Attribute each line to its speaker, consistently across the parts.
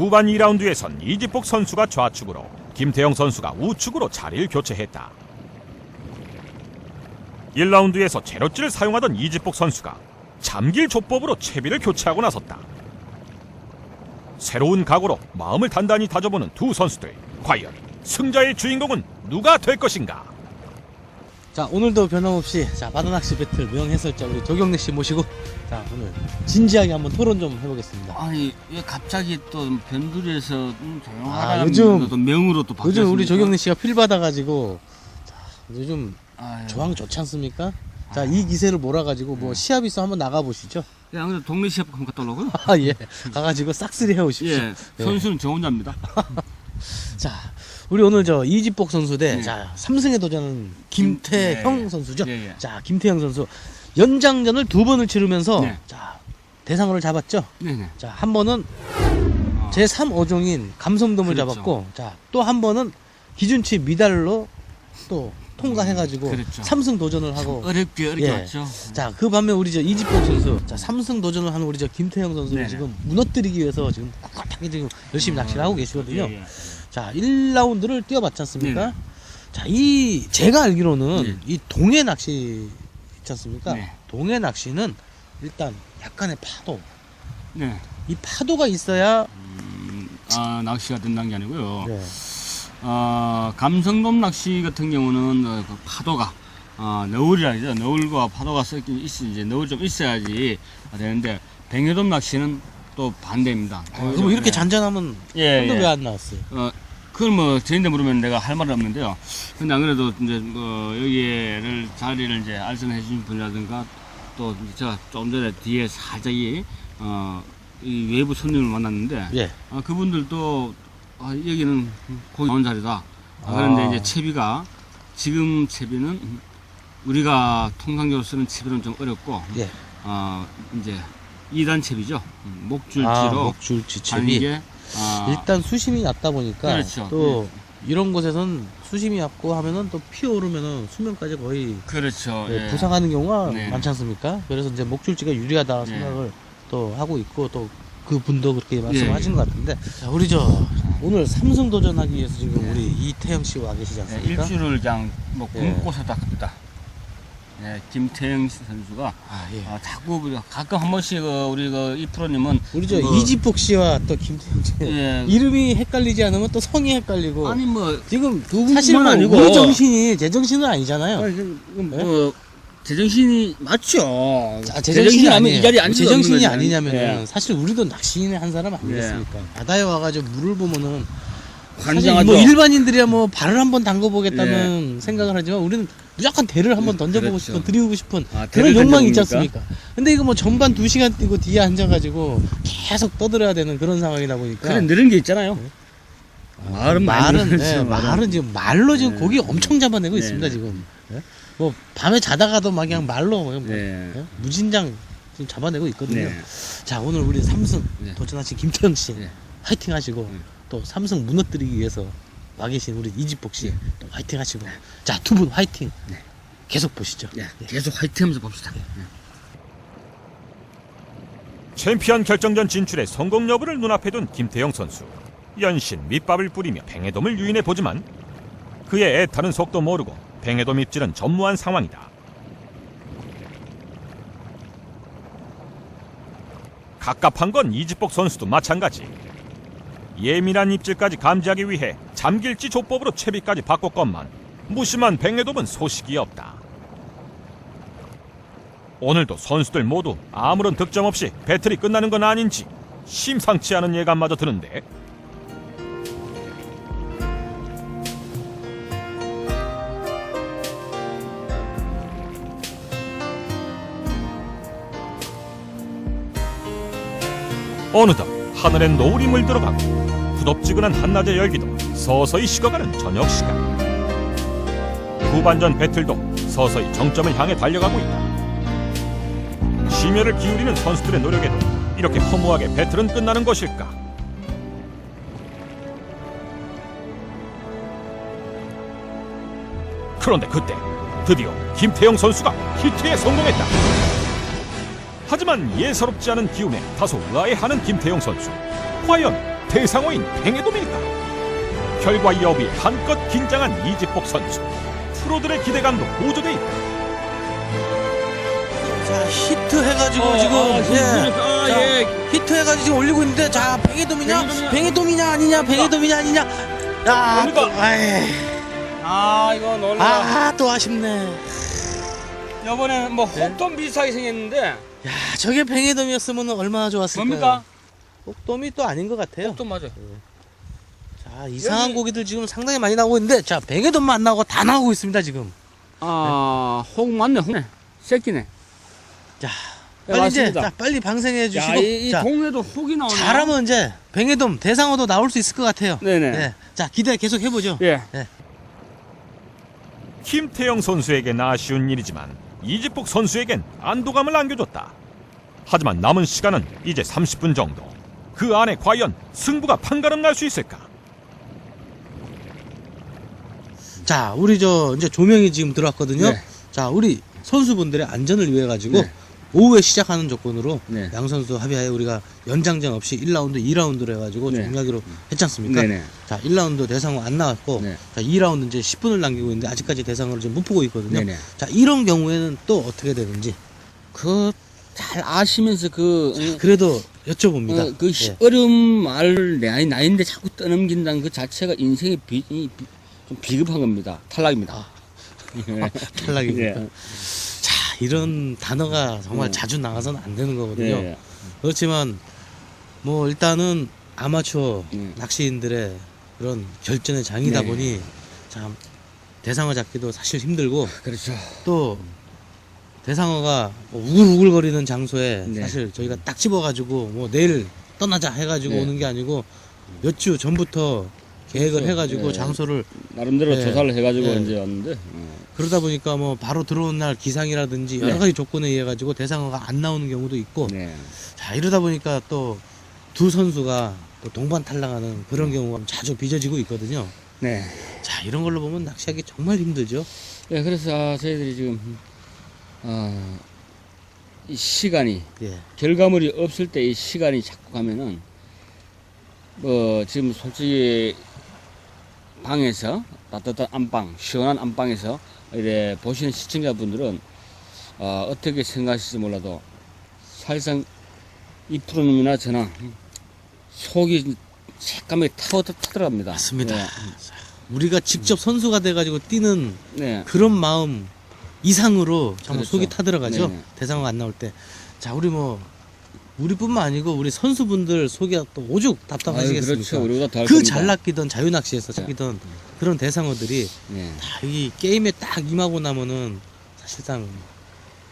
Speaker 1: 후반 2라운드에선 이지복 선수가 좌측으로 김태형 선수가 우측으로 자리를 교체했다. 1라운드에서 제로찌를 사용하던 이지복 선수가 잠길 조법으로 채비를 교체하고 나섰다. 새로운 각오로 마음을 단단히 다져보는 두 선수들. 과연 승자의 주인공은 누가 될 것인가?
Speaker 2: 자 오늘도 변함없이 자 바다낚시 배틀 명해설자 우리 조경래 씨 모시고 자 오늘 진지하게 한번 토론 좀 해보겠습니다.
Speaker 3: 아니 왜 갑자기 또 변두리에서 음,
Speaker 2: 아,
Speaker 3: 조용하다는
Speaker 2: 요즘-
Speaker 3: 또 명으로 또 바뀌었습니까?
Speaker 2: 요즘 우리 조경래 씨가 필 받아가지고 자 요즘
Speaker 3: 아유,
Speaker 2: 조항 좋지 않습니까? 자 이 기세를 몰아가지고 뭐 시합 있어 한번 나가 보시죠.
Speaker 3: 예, 안 그래도 동네 시합 한번 갔다 오려고요?
Speaker 2: 아 예, 가가지고 싹쓸이 해오십시오.
Speaker 3: 예, 선수는 저 혼자입니다.
Speaker 2: 자 우리 오늘 저 이지복 선수 대
Speaker 3: 네.
Speaker 2: 자 삼승에 도전하는 김태형
Speaker 3: 네.
Speaker 2: 선수죠.
Speaker 3: 예, 예.
Speaker 2: 자 김태형 선수 연장전을 두 번을 치르면서
Speaker 3: 네.
Speaker 2: 자 대상으로 잡았죠.
Speaker 3: 네 네.
Speaker 2: 자 한 번은
Speaker 3: 어,
Speaker 2: 제 3어종인 감성돔을
Speaker 3: 그렇죠.
Speaker 2: 잡았고 자 또 한 번은 기준치 미달로 또 통과해가지고
Speaker 3: 그렇죠.
Speaker 2: 삼승 도전을 하고
Speaker 3: 어렵게 어렵게
Speaker 2: 예.
Speaker 3: 왔죠.
Speaker 2: 자 그 반면 우리 저 이지복 선수 자 삼승 도전을 하는 우리 저 김태형 선수를
Speaker 3: 네네.
Speaker 2: 지금 무너뜨리기 위해서 지금 꿋꿋하게 지금 열심히 낚시를 하고 계시거든요
Speaker 3: 예, 예.
Speaker 2: 자 1라운드를 뛰어봤지 않습니까
Speaker 3: 네네.
Speaker 2: 자 이 제가 알기로는
Speaker 3: 네.
Speaker 2: 이 동해 낚시 있지 않습니까
Speaker 3: 네.
Speaker 2: 동해 낚시는 일단 약간의 파도
Speaker 3: 네.
Speaker 2: 이 파도가 있어야
Speaker 3: 음, 아, 낚시가 된다는 게 아니고요.
Speaker 2: 네.
Speaker 3: 어, 감성돔 낚시 같은 경우는 어, 그 파도가 어, 너울이라죠. 너울과 파도가 섞인 있 이제 너울 좀 있어야지 되는데 뱅에돔 낚시는 또 반대입니다.
Speaker 2: 아, 그럼 이렇게
Speaker 3: 예.
Speaker 2: 잔잔하면
Speaker 3: 예, 예.
Speaker 2: 왜안 나왔어요?
Speaker 3: 어, 그걸 뭐 저인데 물으면 내가 할 말은 없는데요. 근데 안 그래도 이제 뭐 여기를 자리를 이제 알선해 주신 분이라든가 또 이제 제가 좀 전에 뒤에 살짝 이, 어, 이 외부 손님을 만났는데
Speaker 2: 예.
Speaker 3: 아, 그분들도 아, 여기는 고기 나온 자리다. 아, 그런데
Speaker 2: 아.
Speaker 3: 이제 채비가 지금 채비는 우리가 통상적으로 쓰는 채비는 좀 어렵고
Speaker 2: 예.
Speaker 3: 어, 이제 2단 채비죠. 음, 목줄지로
Speaker 2: 아,
Speaker 3: 하는
Speaker 2: 채비.
Speaker 3: 게 아,
Speaker 2: 일단 수심이 낮다 보니까
Speaker 3: 그렇죠.
Speaker 2: 또 이런 곳에선 수심이 낮고 하면은 또 피어오르면은 수면까지 거의
Speaker 3: 그렇죠.
Speaker 2: 예,
Speaker 3: 예.
Speaker 2: 부상하는 경우가
Speaker 3: 네.
Speaker 2: 많지 않습니까? 그래서 이제 목줄지가 유리하다
Speaker 3: 네.
Speaker 2: 생각을 또 하고 있고 또 그 분도 그렇게 말씀을
Speaker 3: 예,
Speaker 2: 하신 것 같은데 자, 우리 저 오늘 삼성 도전하기 위해서 지금
Speaker 3: 네.
Speaker 2: 우리 이태영 씨와 와 계시지
Speaker 3: 예,
Speaker 2: 않습니까?
Speaker 3: 일주를 그냥 뭐
Speaker 2: 예.
Speaker 3: 굶고서 닦습니다. 예, 김태형 선수가
Speaker 2: 아, 예.
Speaker 3: 아, 자꾸 가끔 한 번씩 어, 우리 그 이 프로님은
Speaker 2: 우리 저
Speaker 3: 뭐,
Speaker 2: 이지복 씨와 또 김태형 씨
Speaker 3: 예.
Speaker 2: 이름이 헷갈리지 않으면 또 성이 헷갈리고
Speaker 3: 아니 뭐
Speaker 2: 지금
Speaker 3: 두 분만
Speaker 2: 사실 뭐
Speaker 3: 아니고
Speaker 2: 우리 정신이 제 정신은 아니잖아요.
Speaker 3: 아니, 그, 그뭐 제정신이 맞죠.
Speaker 2: 자, 제정신이
Speaker 3: 하면
Speaker 2: 아니에요.
Speaker 3: 이 자리에 앉을 수
Speaker 2: 제정신이
Speaker 3: 없는 거죠.
Speaker 2: 아니냐면은
Speaker 3: 예.
Speaker 2: 사실 우리도 낚시인의 한 사람 아니겠습니까? 바다에 와가지고 물을 보면은 사실
Speaker 3: 관장하죠.
Speaker 2: 뭐 일반인들이야 뭐 발을 한번 담궈 보겠다는 생각을 하지만 우리는 무조건 대를 한번
Speaker 3: 예,
Speaker 2: 던져보고
Speaker 3: 그렇죠.
Speaker 2: 싶은 드리고 싶은
Speaker 3: 아,
Speaker 2: 그런 욕망이 있지? 않습니까? 근데 이거 뭐 전반 두 시간 뛰고 뒤에 앉아가지고 계속 떠들어야 되는 그런 상황이다 보니까
Speaker 3: 그래 늘은 게 있잖아요. 말은 많이
Speaker 2: 말은
Speaker 3: 늘었죠,
Speaker 2: 예,
Speaker 3: 말은.
Speaker 2: 말은 지금 말로 지금
Speaker 3: 네.
Speaker 2: 고기 엄청 잡아내고
Speaker 3: 네,
Speaker 2: 있습니다
Speaker 3: 네.
Speaker 2: 지금 예? 뭐 밤에 자다가도 막 그냥 말로 뭐
Speaker 3: 네.
Speaker 2: 예? 무진장 지금 잡아내고 있거든요.
Speaker 3: 네.
Speaker 2: 자 오늘 우리 삼승
Speaker 3: 네.
Speaker 2: 도전하신 김태형 씨
Speaker 3: 네.
Speaker 2: 화이팅 하시고
Speaker 3: 네.
Speaker 2: 또 삼승 무너뜨리기 위해서 와 계신 우리 이지복 씨
Speaker 3: 네.
Speaker 2: 또 화이팅 하시고 자 두 분 화이팅
Speaker 3: 네.
Speaker 2: 계속 보시죠.
Speaker 3: 예, 계속 화이팅하면서 봅시다. 예.
Speaker 1: 챔피언 결정전 진출의 성공 여부를 눈앞에 둔 김태형 선수. 연신 밑밥을 뿌리며 뱅에돔을 유인해 보지만 그의 애타는 속도 모르고 뱅에돔 입질은 전무한 상황이다. 갑갑한 건 이지복 선수도 마찬가지. 예민한 입질까지 감지하기 위해 잠길지 조법으로 채비까지 바꿨건만 무심한 뱅에돔은 소식이 없다. 오늘도 선수들 모두 아무런 득점 없이 배틀이 끝나는 건 아닌지 심상치 않은 예감마저 드는데 어느덧 하늘엔 노을이 물들어가고 후덥지근한 한낮의 열기도 서서히 식어가는 저녁 시간 후반전 배틀도 서서히 정점을 향해 달려가고 있다 심혈을 기울이는 선수들의 노력에도 이렇게 허무하게 배틀은 끝나는 것일까? 그런데 그때 드디어 김태형 선수가 히트에 성공했다. 하지만 예사롭지 않은 기운에 다소 의아해하는 김태형 선수. 과연 대상어인 팽해돔일까? 결과 여부에 한껏 긴장한 이집복 선수. 프로들의 기대감도 보조돼 있다.
Speaker 2: 자 히트 해가지고
Speaker 3: 어,
Speaker 2: 지금
Speaker 3: 아,
Speaker 2: 예.
Speaker 3: 아,
Speaker 2: 자,
Speaker 3: 예.
Speaker 2: 히트 해가지고 지금 올리고 있는데 자 뱅에돔이냐
Speaker 3: 뱅에돔이냐?
Speaker 2: 뱅에돔이냐 아니냐 뱅에돔이냐 아니냐 야
Speaker 3: 뭡니까?
Speaker 2: 또, 아이,
Speaker 3: 아 이거 놀라.
Speaker 2: 아또 아쉽네
Speaker 3: 이번에 뭐
Speaker 2: 네?
Speaker 3: 혹돔 비슷하게 생겼는데
Speaker 2: 야 저게 뱅에돔이었으면 얼마나 좋았을까요
Speaker 3: 뭡니까?
Speaker 2: 혹돔이 또 아닌 것 같아요
Speaker 3: 혹돔 맞아.
Speaker 2: 자 이상한
Speaker 3: 여기-
Speaker 2: 고기들 지금 상당히 많이 나오고 있는데 자 뱅에돔만 안 나오고 다 나오고 있습니다 지금
Speaker 3: 아, 혹 맞네, 혹네. 새끼네.
Speaker 2: 자
Speaker 3: 네,
Speaker 2: 빨리 이제
Speaker 3: 맞습니다.
Speaker 2: 자, 빨리 방생해
Speaker 3: 야,
Speaker 2: 주시고
Speaker 3: 이, 이
Speaker 2: 자
Speaker 3: 동네도 혹이 나오네.
Speaker 2: 잘하면 이제 뱅에돔 대상어도 나올 수 있을 것 같아요
Speaker 3: 네네.
Speaker 2: 예. 자 기대 계속 해보죠
Speaker 3: 예.
Speaker 1: 김태영 선수에겐 아쉬운 일이지만 이집복 선수에겐 안도감을 안겨줬다. 하지만 남은 시간은 이제 30분 정도. 그 안에 과연 승부가 판가름 날 수 있을까?
Speaker 2: 자, 우리 저 이제 조명이 지금 들어왔거든요.
Speaker 3: 네.
Speaker 2: 자, 우리 선수분들의 안전을 위해 가지고
Speaker 3: 네.
Speaker 2: 오후에 시작하는 조건으로
Speaker 3: 네.
Speaker 2: 양 선수 합의하에 우리가 연장전 없이 1라운드, 2라운드로 해가지고
Speaker 3: 네.
Speaker 2: 종료하기로 했지 않습니까?
Speaker 3: 네네.
Speaker 2: 자, 1라운드 대상어 안 나왔고,
Speaker 3: 네.
Speaker 2: 자, 2라운드 이제 10분을 남기고 있는데 아직까지 대상어를 지금 못 보고 있거든요.
Speaker 3: 네네.
Speaker 2: 자, 이런 경우에는 또 어떻게 되는지
Speaker 3: 그 잘 아시면서 그 어,
Speaker 2: 그래도 여쭤봅니다.
Speaker 3: 어, 그 시-
Speaker 2: 예.
Speaker 3: 어려운 말을 나이 나인데 자꾸 떠넘긴다는 그 자체가 인생의 비, 이, 비- 좀 비급한 겁니다. 탈락입니다.
Speaker 2: 아. 탈락입니다.
Speaker 3: 예.
Speaker 2: 자, 이런 단어가 정말
Speaker 3: 네.
Speaker 2: 자주 나가서는 안 되는 거거든요.
Speaker 3: 예.
Speaker 2: 그렇지만 뭐 일단은 아마추어
Speaker 3: 음.
Speaker 2: 낚시인들의 그런 결전의 장이다
Speaker 3: 네.
Speaker 2: 보니 참 대상어 잡기도 사실 힘들고
Speaker 3: 그렇죠.
Speaker 2: 또 대상어가 뭐 우글우글거리는 장소에
Speaker 3: 네.
Speaker 2: 사실 저희가 딱 집어가지고 뭐 내일 떠나자 해가지고
Speaker 3: 네.
Speaker 2: 오는 게 아니고 몇 주 전부터 계획을
Speaker 3: 그렇죠.
Speaker 2: 해가지고
Speaker 3: 네.
Speaker 2: 장소를
Speaker 3: 나름대로
Speaker 2: 네.
Speaker 3: 조사를 해가지고
Speaker 2: 네.
Speaker 3: 이제 왔는데 어.
Speaker 2: 그러다 보니까 뭐 바로 들어온 날 기상이라든지 여러
Speaker 3: 네.
Speaker 2: 가지 조건에 의해 가지고 대상어가 안 나오는 경우도 있고
Speaker 3: 네.
Speaker 2: 자 이러다 보니까 또 두 선수가 또 동반 탈락하는 그런 경우가 자주 빚어지고 있거든요.
Speaker 3: 네.
Speaker 2: 자 이런 걸로 보면 낚시하기 정말 힘들죠.
Speaker 3: 예, 그래서 아, 저희들이 지금 어, 이 시간이
Speaker 2: 예.
Speaker 3: 결과물이 없을 때 이 시간이 자꾸 가면은 뭐 지금 솔직히 방에서 따뜻한 안방 시원한 안방에서 이래 보시는 시청자분들은 어, 어떻게 생각하실지 몰라도 사실상 이 프로님이나 저나 속이 새까맣게 타고 타들어갑니다.
Speaker 2: 맞습니다.
Speaker 3: 네.
Speaker 2: 자, 우리가 직접 선수가 돼가지고 뛰는
Speaker 3: 네.
Speaker 2: 그런 마음 이상으로 정말
Speaker 3: 그렇죠.
Speaker 2: 속이 타들어가죠.
Speaker 3: 네네.
Speaker 2: 대상어가 안 나올 때. 자 우리 뭐 우리뿐만 아니고 우리 선수분들 속이 또 오죽
Speaker 3: 아유,
Speaker 2: 답답하시겠습니까?
Speaker 3: 그렇죠. 우리보다
Speaker 2: 그
Speaker 3: 겁니다.
Speaker 2: 잘 낚이던 자유낚시에서 잡히던 그런 대상어들이
Speaker 3: 네.
Speaker 2: 다이 게임에 딱 임하고 나면은 사실상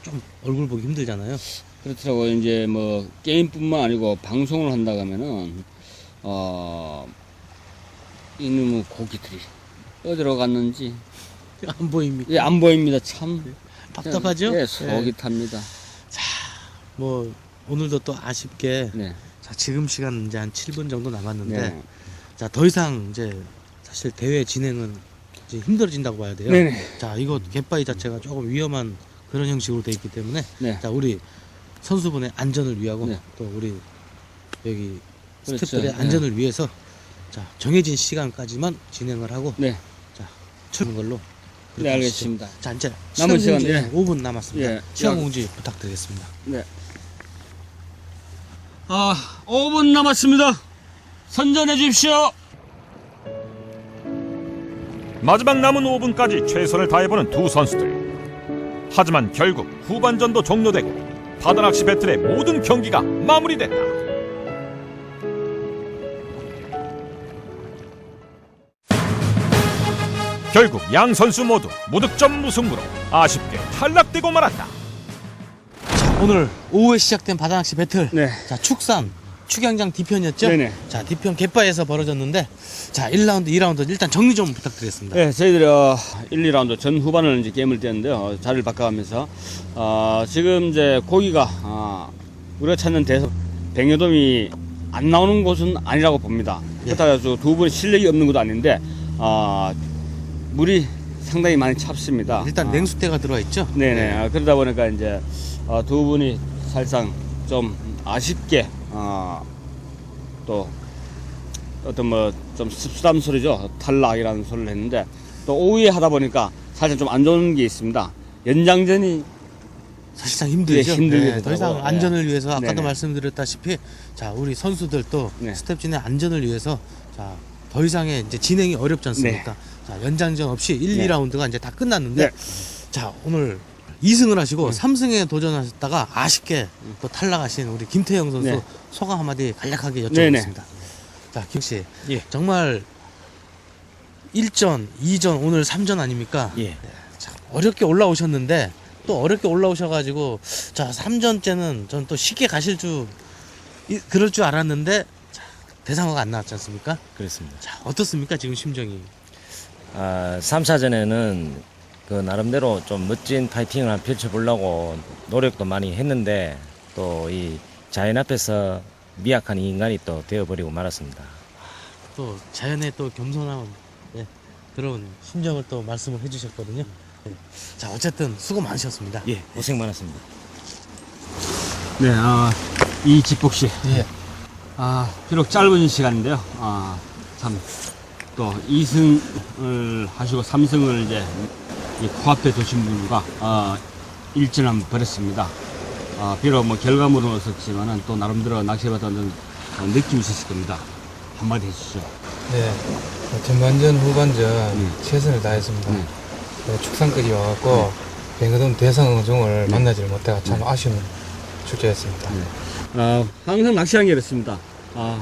Speaker 2: 좀 얼굴 보기 힘들잖아요.
Speaker 3: 그렇더라고요. 이제 뭐 게임뿐만 아니고 방송을 한다 하면은 어 이놈의 고기들이 어디로 갔는지
Speaker 2: 안 보입니까?
Speaker 3: 예, 안 보입니다. 참
Speaker 2: 답답하죠?
Speaker 3: 예, 속이
Speaker 2: 예.
Speaker 3: 탑니다.
Speaker 2: 뭐 오늘도 또 아쉽게
Speaker 3: 네.
Speaker 2: 자, 지금 시간 이제 한 7분 정도 남았는데
Speaker 3: 네.
Speaker 2: 자 더 이상 이제 사실 대회 진행은 이제 힘들어진다고 봐야 돼요.
Speaker 3: 네네.
Speaker 2: 자 이거 갯바위 자체가 조금 위험한 그런 형식으로 돼 있기 때문에
Speaker 3: 네.
Speaker 2: 자 우리 선수분의 안전을 위하고
Speaker 3: 네.
Speaker 2: 또 우리 여기
Speaker 3: 그렇죠.
Speaker 2: 스태프들의
Speaker 3: 네.
Speaker 2: 안전을 위해서 자 정해진 시간까지만 진행을 하고
Speaker 3: 네.
Speaker 2: 치는 걸로
Speaker 3: 네,
Speaker 2: 그렇게 하시죠.
Speaker 3: 알겠습니다.
Speaker 2: 자 이제
Speaker 3: 남은
Speaker 2: 시간
Speaker 3: 예.
Speaker 2: 5분 남았습니다.
Speaker 3: 예.
Speaker 2: 시간
Speaker 3: 야.
Speaker 2: 공지 부탁드리겠습니다.
Speaker 3: 네. 아, 5분 남았습니다. 선전해 주십시오.
Speaker 1: 마지막 남은 5분까지 최선을 다해보는 두 선수들. 하지만 결국 후반전도 종료되고 바다낚시 배틀의 모든 경기가 마무리됐다. 결국 양 선수 모두 무득점 무승부로 아쉽게 탈락되고 말았다.
Speaker 2: 자 오늘 오후에 시작된 바다낚시 배틀
Speaker 3: 네.
Speaker 2: 자 축산 축양장 D편이었죠?
Speaker 3: 네네.
Speaker 2: 자 D편 갯바에서 벌어졌는데 자 1라운드 2라운드 일단 정리 좀 부탁드리겠습니다.
Speaker 3: 네, 저희들이 어, 1, 2라운드 전 후반을 이제 게임을 뛰었는데요. 어, 자리를 바꿔가면서 어, 지금 이제 고기가 어, 우리가 찾는 대서 백여돔이 안 나오는 곳은 아니라고 봅니다.
Speaker 2: 예.
Speaker 3: 그렇다고 해서 두 분이 실력이 없는 것도 아닌데 어, 물이 상당히 많이 찹습니다.
Speaker 2: 일단
Speaker 3: 어,
Speaker 2: 냉수대가 들어와 있죠?
Speaker 3: 네네. 아, 그러다 보니까 이제 어, 두 분이 사실상 좀 아쉽게 어, 또 어떤 뭐 좀 씁쓸한 소리죠. 탈락이라는 소리를 했는데 또 오후에 하다 보니까 살짝 좀안 좋은 게 있습니다. 연장전이
Speaker 2: 사실상 힘들죠.
Speaker 3: 네, 힘들게
Speaker 2: 더 이상. 안전을 위해서 아까도
Speaker 3: 네네.
Speaker 2: 말씀드렸다시피 자 우리 선수들도
Speaker 3: 네.
Speaker 2: 스텝진의 안전을 위해서 자 더 이상의 이제 진행이 어렵지 않습니까? 자 연장전 없이 1,
Speaker 3: 네.
Speaker 2: 2라운드가 이제 다 끝났는데
Speaker 3: 네.
Speaker 2: 자 오늘 2승을 하시고 3승에 도전하셨다가 아쉽게 또 탈락하신 우리 김태형 선수
Speaker 3: 네.
Speaker 2: 소감 한마디 간략하게 여쭤보겠습니다.
Speaker 3: 네 네.
Speaker 2: 자 김 씨
Speaker 4: 예.
Speaker 2: 정말 1전, 2전, 오늘 3전 아닙니까?
Speaker 4: 예.
Speaker 2: 참 어렵게 올라오셨는데 또 어렵게 올라오셔가지고 자 3전째는 전 또 쉽게 가실 줄 이- 그럴 줄 알았는데 자, 대상어가 안 나왔지 않습니까?
Speaker 4: 그렇습니다.
Speaker 2: 자 어떻습니까 지금 심정이?
Speaker 4: 아, 3차전에는 그 나름대로 좀 멋진 파이팅을 한번 펼쳐보려고 노력도 많이 했는데 또 이 자연 앞에서 미약한 인간이 또 되어버리고 말았습니다.
Speaker 2: 또 자연의 또 겸손한 예, 그런 심정을 또 말씀을 해주셨거든요. 예. 자 어쨌든 수고 많으셨습니다.
Speaker 4: 예, 고생 많았습니다.
Speaker 3: 네, 아, 이 집복 씨.
Speaker 2: 예.
Speaker 3: 아, 비록 짧은 시간인데요. 아, 참, 또 2승을 하시고 3승을 이제 이 코앞에 두신 분과 아, 일전함 벌였습니다. 아, 비록 뭐 결과물은 없었지만은 또 나름대로 낚시에 받는 느낌이 있었을 겁니다. 한마디 해주시죠.
Speaker 5: 네, 전반전, 후반전
Speaker 3: 음.
Speaker 5: 최선을 다했습니다.
Speaker 3: 음.
Speaker 5: 네, 축산까지 와갖고 뱅거동 대성어종을
Speaker 3: 네.
Speaker 5: 만나지를 못해가 참 아쉬운 축제였습니다.
Speaker 3: 네. 아, 항상 낚시한 게 그렇습니다. 아,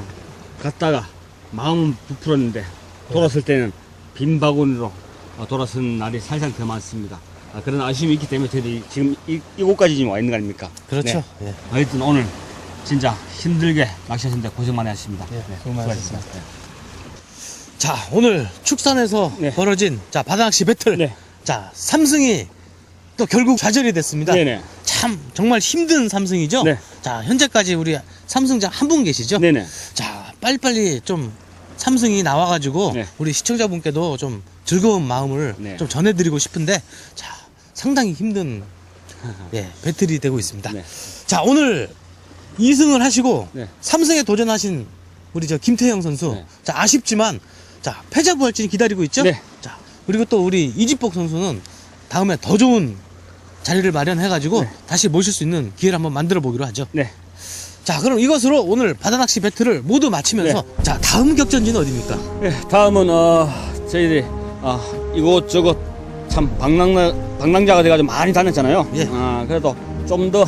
Speaker 3: 갔다가 마음은 부풀었는데 돌았을 때는 빈 바구니로 어, 돌아선 날이 살짝 더 많습니다. 아, 그런 아쉬움이 있기 때문에 저희들이 지금 이, 이곳까지 지금 와 있는 거 아닙니까?
Speaker 2: 그렇죠.
Speaker 3: 네.
Speaker 2: 예.
Speaker 3: 하여튼 오늘 진짜 힘들게 낚시하셨는데 고생 많이 하셨습니다.
Speaker 5: 예,
Speaker 3: 네,
Speaker 5: 수고 많으셨습니다.
Speaker 3: 수고하셨습니다.
Speaker 2: 자 오늘 축산에서
Speaker 3: 네.
Speaker 2: 벌어진 자 바다낚시 배틀
Speaker 3: 네.
Speaker 2: 자 3승이 또 결국 좌절이 됐습니다.
Speaker 3: 네네.
Speaker 2: 참 정말 힘든 삼승이죠.
Speaker 3: 네.
Speaker 2: 자 현재까지 우리 삼승자 한 분 계시죠.
Speaker 3: 네네.
Speaker 2: 자 빨리빨리 좀 삼승이 나와가지고
Speaker 3: 네.
Speaker 2: 우리 시청자분께도 좀 즐거운 마음을
Speaker 3: 네.
Speaker 2: 좀 전해드리고 싶은데 자 상당히 힘든 예, 배틀이 되고 있습니다.
Speaker 3: 네.
Speaker 2: 자 오늘 2승을 하시고
Speaker 3: 네.
Speaker 2: 삼 3승에 도전하신 우리 저 김태형 선수
Speaker 3: 네.
Speaker 2: 자 아쉽지만 자 패자 부활전이 기다리고 있죠.
Speaker 3: 네.
Speaker 2: 자 그리고 또 우리 이지복 선수는 다음에 더 좋은 자리를 마련해가지고
Speaker 3: 네.
Speaker 2: 다시 모실 수 있는 기회를 한번 만들어 보기로 하죠.
Speaker 3: 네.
Speaker 2: 자 그럼 이것으로 오늘 바다낚시 배틀을 모두 마치면서 자 다음 격전지는 어디입니까?
Speaker 3: 네, 다음은 어, 저희들이 아, 이곳 저곳 참 방랑자 방랑자가 돼가지고 많이 다녔잖아요.
Speaker 2: 예.
Speaker 3: 아, 그래도 좀 더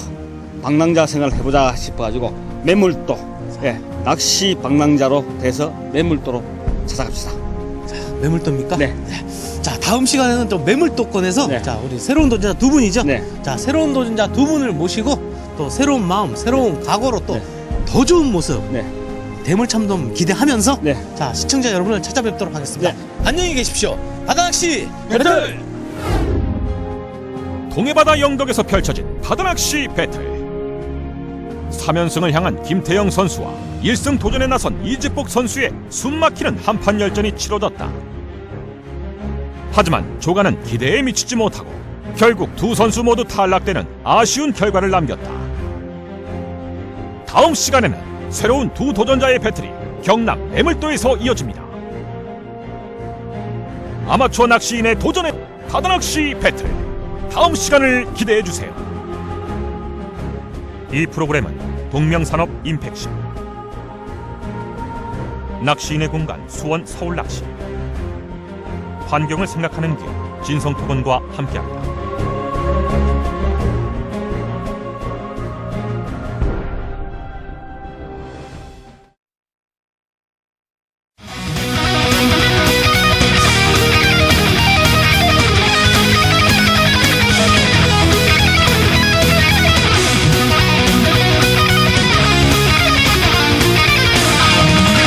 Speaker 3: 방랑자 생활을 해보자 싶어가지고 매물도 예, 낚시 방랑자로 돼서 매물도로 찾아갑시다.
Speaker 2: 매물도입니까?
Speaker 3: 네.
Speaker 2: 자 다음 시간에는 또 매물도권에서
Speaker 3: 네.
Speaker 2: 자 우리 새로운 도전자 두 분이죠.
Speaker 3: 네.
Speaker 2: 자 새로운 도전자 두 분을 모시고 또 새로운 마음, 새로운 각오로 또더
Speaker 3: 네.
Speaker 2: 좋은 모습
Speaker 3: 네.
Speaker 2: 대물 참돔 기대하면서
Speaker 3: 네.
Speaker 2: 자 시청자 여러분을 찾아뵙도록 하겠습니다. 안녕히 계십시오. 바다낚시
Speaker 3: 배틀!
Speaker 1: 동해바다 영덕에서 펼쳐진 바다낚시 배틀 3연승을 향한 김태영 선수와 1승 도전에 나선 이지복 선수의 숨막히는 한판 열전이 치러졌다 하지만 조가는 기대에 미치지 못하고 결국 두 선수 모두 탈락되는 아쉬운 결과를 남겼다 다음 시간에는 새로운 두 도전자의 배틀이 경남 매물도에서 이어집니다 아마추어 낚시인의 도전의 바다낚시 배틀 다음 시간을 기대해 주세요. 이 프로그램은 동명산업 임팩션 낚시인의 공간 수원 서울 낚시 환경을 생각하는 기업 진성토건과 함께합니다.